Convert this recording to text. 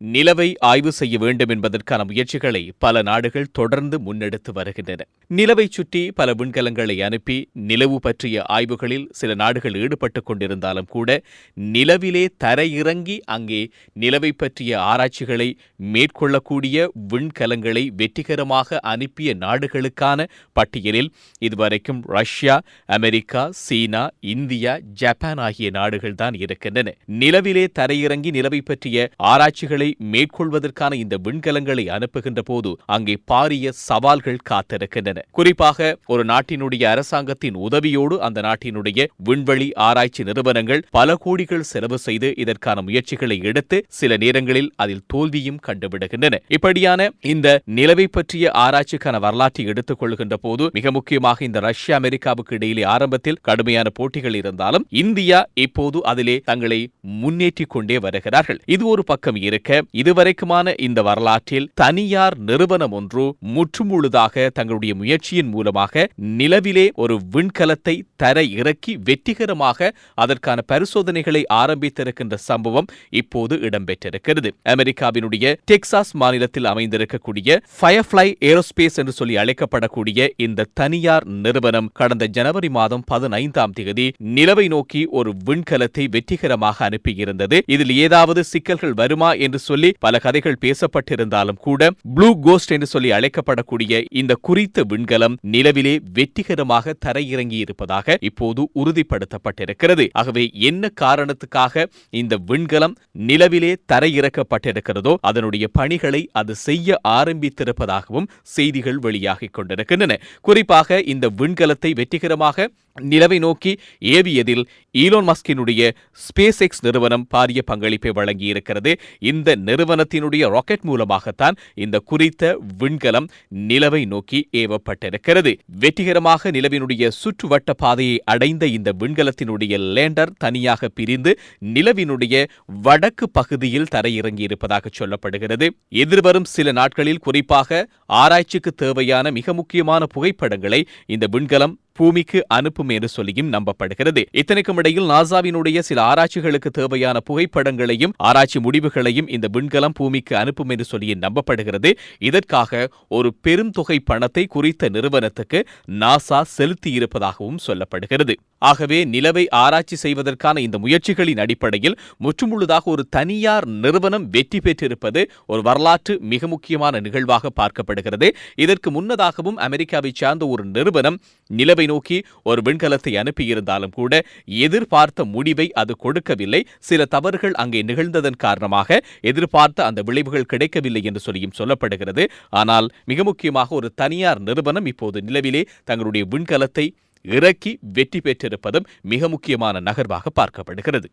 நிலவை ஆய்வு செய்ய வேண்டும் என்பதற்கான முயற்சிகளை பல நாடுகள் தொடர்ந்து முன்னெடுத்து வருகின்றன. நிலவை சுற்றி பல விண்கலங்களை அனுப்பி நிலவு பற்றிய ஆய்வுகளில் சில நாடுகள் ஈடுபட்டுக் கொண்டிருந்தாலும் கூட நிலவிலே தரையிறங்கி அங்கே நிலவை பற்றிய ஆராய்ச்சிகளை மேற்கொள்ளக்கூடிய விண்கலங்களை வெற்றிகரமாக அனுப்பிய நாடுகளுக்கான பட்டியலில் இதுவரைக்கும் ரஷ்யா அமெரிக்கா சீனா இந்தியா ஜப்பான் ஆகிய நாடுகள் தான் இருக்கின்றன. நிலவிலே தரையிறங்கி நிலவை பற்றிய ஆராய்ச்சிகளை மேற்கொள்வதற்கான இந்த விண்கலங்களை அனுப்புகின்ற போது அங்கே பாரிய சவால்கள் காத்திருக்கின்றன. குறிப்பாக ஒரு நாட்டினுடைய அரசாங்கத்தின் உதவியோடு அந்த நாட்டினுடைய விண்வெளி ஆராய்ச்சி நிறுவனங்கள் பல கோடிகள் செலவு செய்து இதற்கான முயற்சிகளை எடுத்து சில நேரங்களில் அதில் தோல்வியும் கண்டுவிடுகின்றன. இப்படியான இந்த நிலவை பற்றிய ஆராய்ச்சிக்கான வரலாற்றை எடுத்துக் கொள்கின்ற போது மிக முக்கியமாக இந்த ரஷ்யா அமெரிக்காவுக்கு இடையிலே ஆரம்பத்தில் கடுமையான போட்டிகள் இருந்தாலும் இந்தியா இப்போது அதிலே தங்களை முன்னேற்றிக் கொண்டே வருகிறார்கள். இது ஒரு பக்கம் இருக்க இதுவரைக்குமான இந்த வரலாற்றில் தனியார் நிறுவனம் ஒன்று முற்றுமுழுதாக தங்களுடைய முயற்சியின் மூலமாக நிலவிலே ஒரு விண்கலத்தை தர இறக்கி வெற்றிகரமாக அதற்கான பரிசோதனைகளை ஆரம்பித்திருக்கின்ற சம்பவம் இப்போது இடம்பெற்றிருக்கிறது. அமெரிக்காவினுடைய டெக்சாஸ் மாநிலத்தில் அமைந்திருக்கக்கூடிய ஃபயர்ஃபிளை ஏரோஸ்பேஸ் என்று சொல்லி அழைக்கப்படக்கூடிய இந்த தனியார் நிறுவனம் கடந்த ஜனவரி மாதம் பதினைந்தாம் தேதி நிலவை நோக்கி ஒரு விண்கலத்தை வெற்றிகரமாக அனுப்பியிருந்தது. இதில் ஏதாவது சிக்கல்கள் வருமா என்று சொல்லி பல கதைகள் பேசப்பட்டிருந்தாலும் கூட ப்ளூ கோஸ்ட் என்று சொல்லி அழைக்கப்படக்கூடிய இந்த குறித்த விண்கலம் நிலவிலே வெற்றிகரமாக தரையிறங்கி இருப்பதாக இப்போது உறுதிப்படுத்தப்பட்டிருக்கிறது. ஆகவே என்ன காரணத்துக்காக இந்த விண்கலம் நிலவிலே தரையிறக்கப்பட்டிருக்கிறதோ அதனுடைய பணிகளை அது செய்ய ஆரம்பித்திருப்பதாகவும் செய்திகள் வெளியாகிக் கொண்டிருக்கின்றன. குறிப்பாக இந்த விண்கலத்தை வெற்றிகரமாக நிலவை நோக்கி ஏவியதில் ஈலோன் மஸ்கினுடைய ஸ்பேஸ் எக்ஸ் நிறுவனம் பாரிய பங்களிப்பை வழங்கியிருக்கிறது. இந்த நிறுவனத்தினுடைய ராக்கெட் மூலமாகத்தான் இந்த குறித்த விண்கலம் நிலவை நோக்கி ஏவப்பட்டிருக்கிறது. வெற்றிகரமாக நிலவினுடைய சுற்றுவட்ட பாதையை அடைந்த இந்த விண்கலத்தினுடைய லேண்டர் தனியாக பிரிந்து நிலவினுடைய வடக்கு பகுதியில் தரையிறங்கியிருப்பதாக சொல்லப்படுகிறது. எதிர்வரும் சில நாட்களில் குறிப்பாக ஆராய்ச்சிக்கு தேவையான மிக முக்கியமான புகைப்படங்களை இந்த விண்கலம் பூமிக்கு அனுப்பும் என்று சொல்லியும் நம்பப்படுகிறது. இத்தனைக்கும் இடையில் நாசாவினுடைய சில ஆராய்ச்சிகளுக்கு தேவையான புகைப்படங்களையும் ஆராய்ச்சி முடிவுகளையும் இந்த விண்கலம் பூமிக்கு அனுப்பும் என்று சொல்லியும் நம்பப்படுகிறது. இதற்காக ஒரு பெரும் தொகை பணத்தை குறித்த நிறுவனத்துக்கு நாசா செலுத்தியிருப்பதாகவும் சொல்லப்படுகிறது. ஆகவே நிலவை ஆராய்ச்சி செய்வதற்கான இந்த முயற்சிகளின் அடிப்படையில் முற்றுமுழுதாக ஒரு தனியார் நிறுவனம் வெற்றி பெற்றிருப்பது ஒரு வரலாற்று மிக முக்கியமான நிகழ்வாக பார்க்கப்படுகிறது. இதற்கு முன்னதாகவும் அமெரிக்காவை சார்ந்த ஒரு நிறுவனம் நிலவை நோக்கி ஒரு விண்கலத்தை அனுப்பியிருந்தாலும் கூட எதிர்பார்த்த முடிவை அது கொடுக்கவில்லை. சில தவறுகள் அங்கே நிகழ்ந்ததன் காரணமாக எதிர்பார்த்த அந்த விளைவுகள் கிடைக்கவில்லை என்று சொல்லியும் சொல்லப்படுகிறது. ஆனால் மிக முக்கியமாக ஒரு தனியார் நிறுவனம் இப்போது நிலவிலே தங்களுடைய விண்கலத்தை இறக்கி வெற்றி பெற்றிருப்பதும் மிக முக்கியமான நகர்வாக பார்க்கப்படுகிறது.